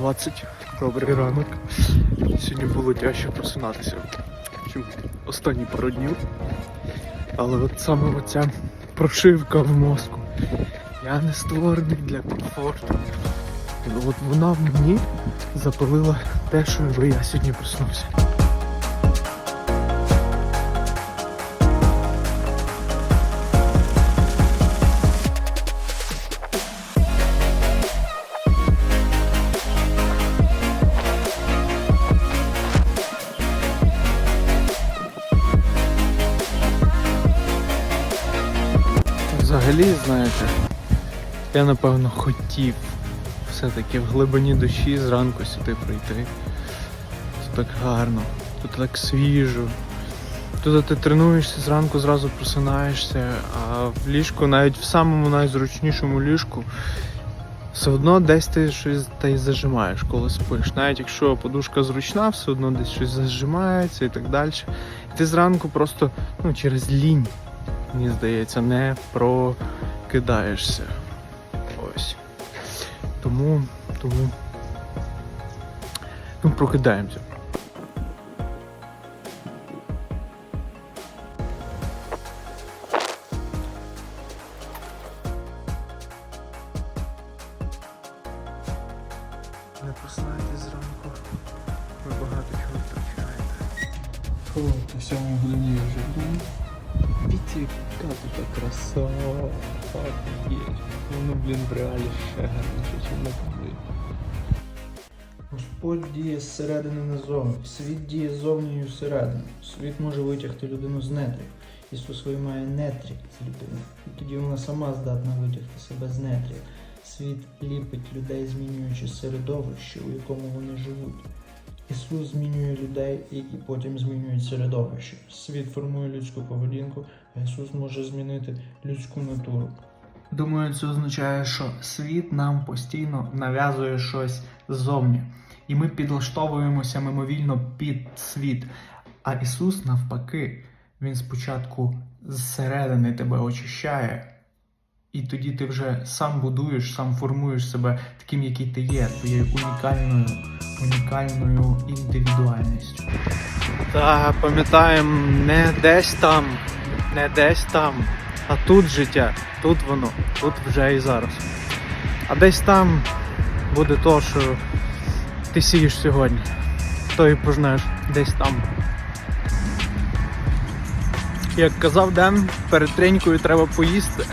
20. Добрий ранок. Сьогодні було тяжче просинатися, чим останні пару днів. Але от саме оця прошивка в мозку. Я не створений для комфорту. І от вона в мені запалила те, що я сьогодні проснувся. Взагалі, знаєте, я напевно хотів все-таки в глибині душі зранку сюди прийти. Тут так гарно, тут так свіжо. Тут ти тренуєшся зранку, зразу просинаєшся, а в ліжку, навіть в самому найзручнішому ліжку, все одно десь ти щось та й зажимаєш, коли спиш. Навіть якщо подушка зручна, все одно десь щось зажимається і так далі. І ти зранку просто ну, через лінь, мені здається, не прокидаєшся. Ось. Тому, тому. Ну, прокидаємося. Не просинайтесь зранку. Ви багато чого втрачаєте. О, о 7 годині вже. Піти, яка тут краса. Воно, в реалі ще гарніше, ніж на кадрі. Господь діє зсередини назовні, світ діє ззовні і всередину. Світ може витягти людину з нетрів. Ісус виймає нетрі з людини. І тоді вона сама здатна витягти себе з нетрів. Світ ліпить людей, змінюючи середовище, у якому вони живуть. Ісус змінює людей і, і потім змінює середовище. Світ формує людську поведінку, а Ісус може змінити людську натуру. Думаю, це означає, що світ нам постійно нав'язує щось ззовні, і ми підлаштовуємося мимовільно під світ. А Ісус, навпаки, Він спочатку зсередини тебе очищає, і тоді ти вже сам будуєш, сам формуєш себе таким, який ти є, твоєю унікальною, унікальною індивідуальністю. Та пам'ятаємо, не десь там, не десь там, а тут життя, тут воно, тут вже і зараз. А десь там буде то, що ти сієш сьогодні, то і пожнеш десь там. Як казав Ден, перед тренькою треба поїсти.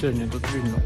Сьогодні тут вільно.